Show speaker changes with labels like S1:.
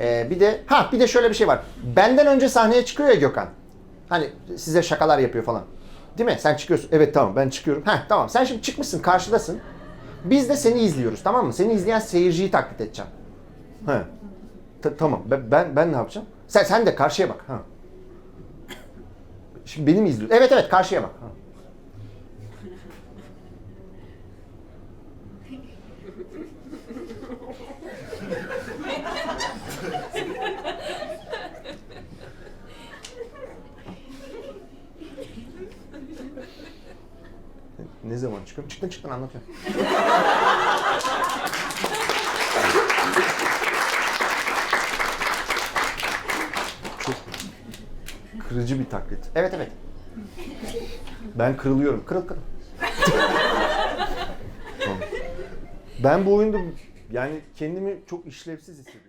S1: Ee, bir de ha bir de şöyle bir şey var. Benden önce sahneye çıkıyor ya Gökhan. Hani size şakalar yapıyor falan. Değil mi? Sen çıkıyorsun. Evet tamam ben çıkıyorum. Ha tamam. Sen şimdi çıkmışsın karşıdasın. Biz de seni izliyoruz tamam mı? Seni izleyen seyirciyi taklit edeceğim. He. Ta- tamam. Ben, ben ben ne yapacağım? Sen sen de karşıya bak. Ha. Şimdi beni mi izliyorsun? Evet evet karşıya bak. Ha. Ne zaman çıkıyorum? Çıktın çıktın anlatıyorum. Çok kırıcı bir taklit. Evet evet. Ben kırılıyorum. Kırıl kırıl. Ben bu oyunda yani kendimi çok işlevsiz hissediyorum.